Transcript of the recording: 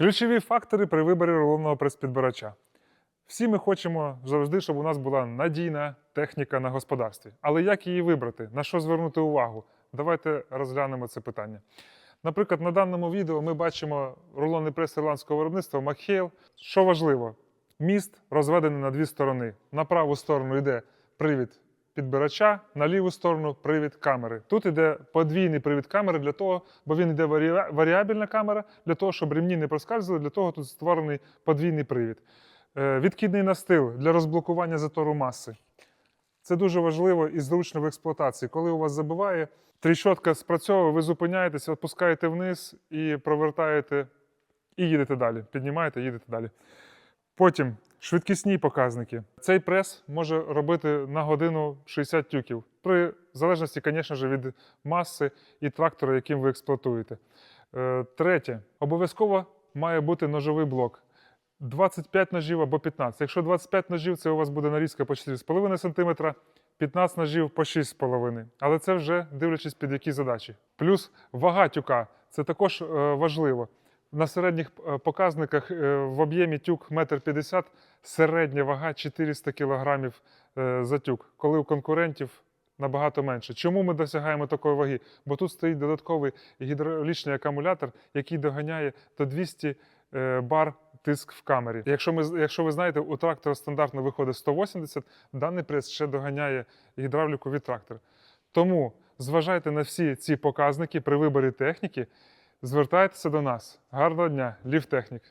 Ключові фактори при виборі рулонного прес-підбирача. Всі ми хочемо завжди, щоб у нас була надійна техніка на господарстві. Але як її вибрати? На що звернути увагу? Давайте розглянемо це питання. Наприклад, на даному відео ми бачимо рулонний прес ірландського виробництва McHale. Що важливо, міст розведений на дві сторони. На праву сторону йде привід підбирача, на ліву сторону привід камери. Тут йде подвійний привід камери для того, бо він йде варіа- варіабельна камера, для того, щоб ремні не проскальзували, для того тут створений подвійний привід. Е, Відкидний настил для розблокування затору маси. Це дуже важливо і зручно в експлуатації. Коли у вас забиває, тріщотка спрацьовує, ви зупиняєтесь, відпускаєте вниз і провертаєте, і їдете далі. Піднімаєте, їдете далі. Потім швидкісні показники. Цей прес може робити на годину 60 тюків. При залежності, звісно ж, від маси і трактора, яким ви експлуатуєте. Е, Третє. Обов'язково має бути ножовий блок. 25 ножів або 15. Якщо 25 ножів, це у вас буде нарізка по 4,5 см, 15 ножів по 6,5 Але це вже дивлячись під які задачі. Плюс вага тюка це також е, важливо. На середніх е, показниках е, в об'ємі тюк 1,50 м, середня вага 400 кг е, за тюк, коли у конкурентів набагато менше. Чому ми досягаємо такої ваги? Бо тут стоїть додатковий гідравлічний акумулятор, який доганяє до 200 е, бар тиск в камері. Якщо, ми, якщо ви знаєте, у трактора стандартно виходить 180, даний прес ще доганяє гідравліку від трактора. Тому зважайте на всі ці показники при виборі техніки. Звертайтеся до нас. Гарного дня, Ліфтехнік.